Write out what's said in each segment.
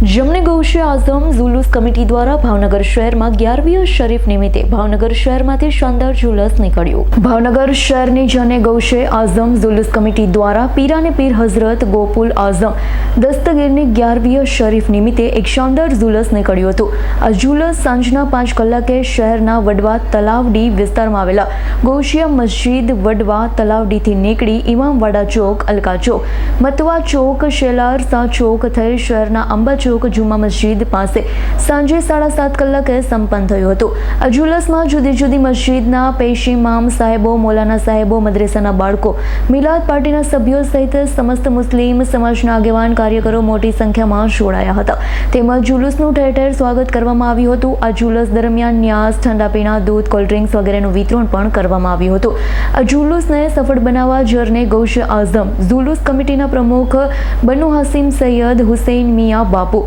જમણે ગૌશે આઝમ ઝુલુસ કમિટી દ્વારા ભાવનગર શહેરમાં ગ્યારમીય શરીફ નિમિત્તે ભાવનગર શહેરમાંથી શાનદાર ઝુલસ નીકળ્યું. ભાવનગર શહેરની જને ગૌશે આઝમ ઝુલુસ કમિટી દ્વારા પીરાને પીર હઝરત ગોપુલ આઝમ દસ્તગીરની ગ્યારમીય શરીફ નિમિત્તે એક શાનદાર ઝુલસ નીકળ્યું હતું. આ ઝુલસ સાંજના પાંચ કલાકે શહેરના વડવા તલાવડી વિસ્તારમાં આવેલા ગૌશિયા મસ્જિદ વડવા તલાવડીથી નીકળી ઇમામવાડા ચોક, અલકા ચોક, મતવા ચોક, શેલાર શાહ ચોક થઈ શહેરના અંબા ચોક જુમા મસ્જિદ પાસે સાંજે સાડા સાત કલાકે સંપન્ન થયું હતું. આ જુલસમાં જુદી જુદી મસ્જિદના પેશી ઇમામ સાહેબો, મોલાના સાહેબો, મદ્રેસાના બાળકો, મિલાદ પાર્ટીના સભ્યો સહિત સમસ્ત મુસ્લિમ સમાજના આગેવાન કાર્યકરો મોટી સંખ્યામાં જોડાયા હતા. તેમજ જુલુસનું ઠેર ઠેર સ્વાગત કરવામાં આવ્યું હતું. આ જુલસ દરમિયાન ન્યાસ, ઠંડા પીણા, દૂધ, કોલ્ડ ડ્રિંક્સ વગેરેનું વિતરણ પણ કરવામાં આવ્યું હતું. આ જુલુસને સફળ બનાવવા જરને ગૌશ આઝમ, જુલુસ કમિટીના પ્રમુખ બનુ હસીમ સૈયદ હુસૈન મિયા બાપુ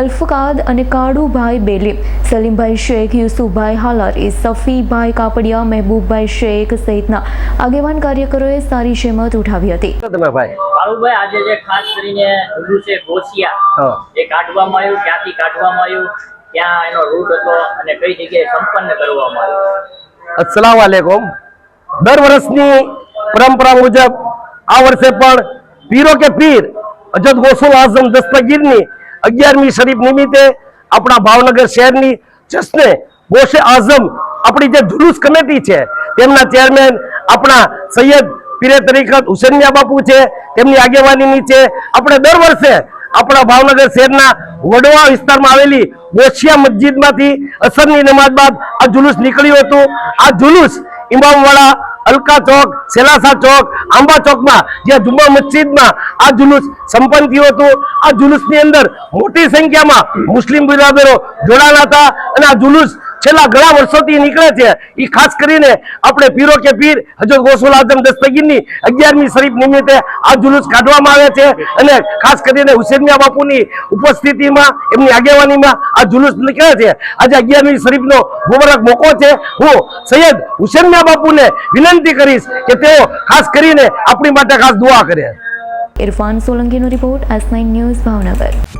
અલ્ફકાદ અને કાળુભાઈ બેલી. સલીમભાઈ શેખ યુસુફભાઈ હાલારી સફીભાઈ કાપડિયા મહેબૂબભાઈ શેખ સહિતના આગેવાન કાર્યકરોએ સારી શેમત ઉઠાવી હતી. કાળુભાઈ આજે જે ખાસ કરીને છે ગોસિયા એ કાઢવામાં આવ્યું ક્યાંથી કાઢવામાં આવ્યું. ક્યાં એનો રૂટ હતો અને કઈ જગ્યાએ સંપન્ન કરવામાં આવ્યું. અસલામ વાલેકુમ. દર વર્ષની પરંપરા મુજબ આ વર્ષે પણ પીરો કે પીર અજદ ગોસુલ આઝમ દસ્તગીરની અગિયારમી શરીફ નિમિત્તે આપણા ભાવનગર શહેરની જશ્ને ગોશે આઝમ આપણી જે જુલુસ કમિટી છે, તેમના ચેરમેન આપણા સૈયદ પીરે તરીકત હુસેનિયા બાપુ છે, તેમની આગેવાની નીચે આપણે દર વર્ષે આપણા ભાવનગર શહેરના વડવા વિસ્તારમાં આવેલી ગોશિયા મસ્જિદમાંથી અસરની નમાજ બાદ આ જુલુસ નીકળ્યું હતું. આ જુલુસ ઇમામવાડા અલકા ચોક, સેલાસા ચોક, આંબા ચોકમાં જ્યાં જુમ્મા મસ્જિદમાં આ જુલુસ સંપન્ન થયું હતું. આ જુલુસની અંદર મોટી સંખ્યામાં મુસ્લિમ બિરાદરો જોડાયેલા હતા અને આ જુલુસ છેલ્લા ઘણા વર્ષોથી નીકળે છે. એ ખાસ કરીને આપણે પીરો કે પીર હજરત ગોસુલ આઝમ દસ્તગીરની અગિયારમી શરીફ નિમિત્તે આ જુલુસ કાઢવામાં આવે છે અને ખાસ કરીને હુસેનિયા બાપુની ઉપસ્થિતિમાં, એમની આગેવાનીમાં આ જુલુસ નીકળે છે. આજે અગિયારમી શરીફનો મુબારક મોકો છે. હું સૈયદ હુસેનિયા બાપુને વિનંતી કરીશ કે તેઓ ખાસ કરીને આપણી માટે ખાસ દુઆ કરે. Irfan સોલંકીનો report S nine news Bhavnagar.